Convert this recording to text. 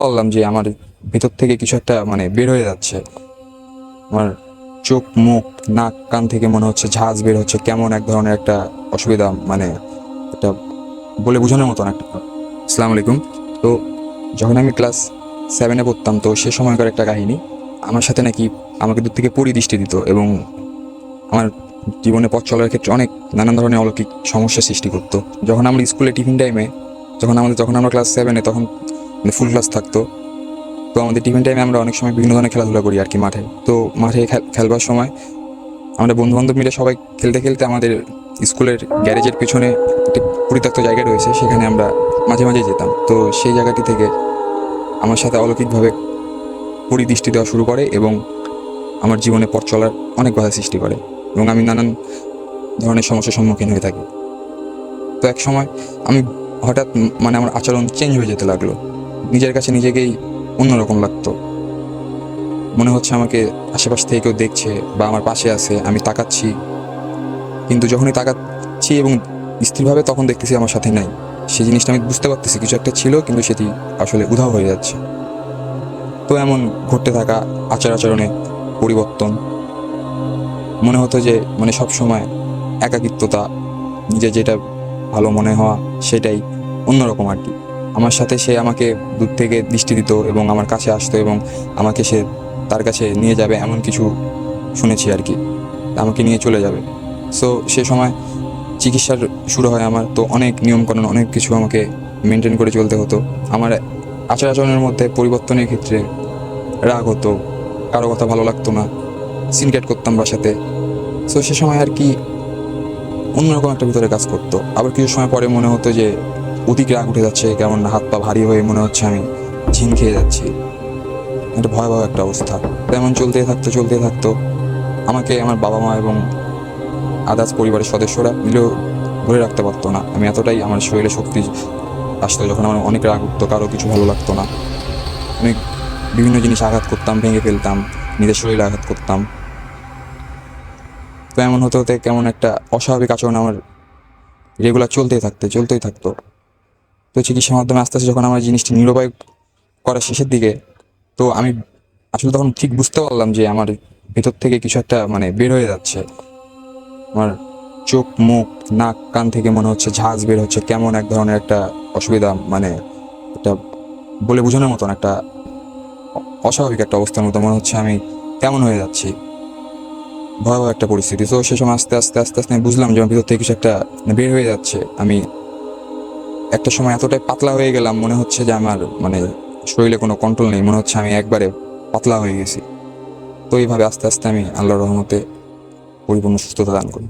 বললাম যে আমার ভিতর থেকে কিছু একটা মানে বের হয়ে যাচ্ছে। আমার চোখ, মুখ, নাক, কান থেকে মনে হচ্ছে ঝাঁজ বের হচ্ছে, কেমন এক ধরনের একটা অসুবিধা মানে একটা বলে বোঝানোর মতন একটা। আসসালামু আলাইকুম। তো যখন আমি ক্লাস সেভেনে পড়তাম, তো সে সময়কার একটা কাহিনী, আমার সাথে নাকি আমাকে দূর থেকে পরিদৃষ্টি দিত এবং আমার জীবনে পথ চলার ক্ষেত্রে অনেক নানান ধরনের অলৌকিক সমস্যা সৃষ্টি করতো। যখন আমরা স্কুলে টিফিন টাইমে যখন আমাদের, যখন আমরা ক্লাস সেভেনে তখন ফুল ক্লাস থাকতো। তো আমাদের টিফিন টাইমে আমরা অনেক সময় বিভিন্ন ধরনের খেলাধুলা করি আর কি মাঠে। তো মাঠে খেল- খেলবার সময় আমরা বন্ধু বান্ধব মিলে সবাই খেলতে খেলতে আমাদের স্কুলের গ্যারেজের পিছনে একটি পরিত্যক্ত জায়গা রয়েছে, সেখানে আমরা মাঝে মাঝে যেতাম। তো সেই জায়গাটি থেকে আমার সাথে অলৌকিকভাবে পরিদৃষ্টি দেওয়া শুরু করে এবং আমার জীবনে পথ চলার অনেক বাধা সৃষ্টি করে এবং আমি নানান ধরনের সমস্যার সম্মুখীন হয়ে থাকি। তো এক সময় আমি হঠাৎ মানে আমার আচরণ চেঞ্জ হয়ে যেতে লাগল। নিজের কাছে নিজেকেই অন্যরকম লাগতো। মনে হচ্ছে আমাকে আশেপাশ থেকে কেউ দেখছে বা আমার পাশে আছে, আমি তাকাচ্ছি। কিন্তু যখনই তাকাচ্ছি এবং স্থিরভাবে তখন দেখতেছি আমার সাথে নাই। সেই জিনিসটা আমি বুঝতে পারতেছি, কিছু একটা ছিল কিন্তু সেটি আসলে উধাও হয়ে যাচ্ছে। তো এমন ঘটতে থাকা আচার আচরণে পরিবর্তন। মনে হতো যে মানে সব সময় একাকিত্বতা নিজে যেটা ভালো মনে হওয়া, সেটাই অন্যরকম আর কি। আমার সাথে সে আমাকে দূর থেকে দৃষ্টি দিত এবং আমার কাছে আসতো এবং আমাকে সে তার কাছে নিয়ে যাবে এমন কিছু শুনেছি আর কি। আমাকে নিয়ে চলে যাবে। সো সে সময় চিকিৎসার শুরু হয় আমার। তো অনেক নিয়মকানুন, অনেক কিছু আমাকে মেনটেন করে চলতে হতো। আমার আচার আচরণের মধ্যে পরিবর্তনের ক্ষেত্রে রাগ হতো, কারও কথা ভালো লাগতো না সিনকেট করতাম বাসাতে। সো সে সময় আর কি অন্যরকম একটা ভিতরে কাজ করতো। আবার কিছু সময় পরে মনে হতো যে অধিক রাগ উঠে যাচ্ছে, কেমন হাত পা ভারী হয়ে মনে হচ্ছে আমি ঝিন খেয়ে যাচ্ছি। একটা ভয়াবহ একটা অবস্থা। তেমন চলতে থাকতো চলতে থাকতো। আমাকে আমার বাবা মা এবং আদার্স পরিবারের সদস্যরা মিলেও ধরে রাখতে পারতো না। আমি এতটাই আমার শরীরে শক্তি আসতো যখন আমার অনেক রাগ উঠতো, কারও কিছু ভালো লাগতো না। আমি বিভিন্ন জিনিস আঘাত করতাম, ভেঙে ফেলতাম, নিজের শরীরে আঘাত করতাম। তো এমন হতে হতে কেমন একটা অস্বাভাবিক আচরণ আমার রেগুলার চলতেই থাকতো চলতেই থাকতো। তো চিকিৎসার মাধ্যমে আস্তে আস্তে যখন আমার জিনিসটি নিরুপায় করার শেষের দিকে, তো আমি আসলে তখন ঠিক বুঝতে পারলাম যে আমার ভেতর থেকে কিছু একটা মানে বের হয়ে যাচ্ছে। আমার চোখ, মুখ, নাক, কান থেকে মনে হচ্ছে ঝাঁজ বের হচ্ছে, কেমন এক ধরনের একটা অসুবিধা মানে একটা বলে বোঝানোর মতন একটা অস্বাভাবিক একটা অবস্থার মতো মনে হচ্ছে আমি কেমন হয়ে যাচ্ছি। ভয়াবহ একটা পরিস্থিতি। তো সে সময় আস্তে আস্তে আস্তে আস্তে আমি বুঝলাম যে আমার ভিতর থেকে কিছু একটা বের হয়ে যাচ্ছে। আমি একটা সময় এতটাই পাতলা হয়ে গেলাম, মনে হচ্ছে যে আমার মানে শরীরে কোনো কন্ট্রোল নেই, মনে হচ্ছে আমি একবারে পাতলা হয়ে গেছি। তো এইভাবে আস্তে আস্তে আমি আল্লাহর রহমতে পরিপূর্ণ সুস্থতা দান করি।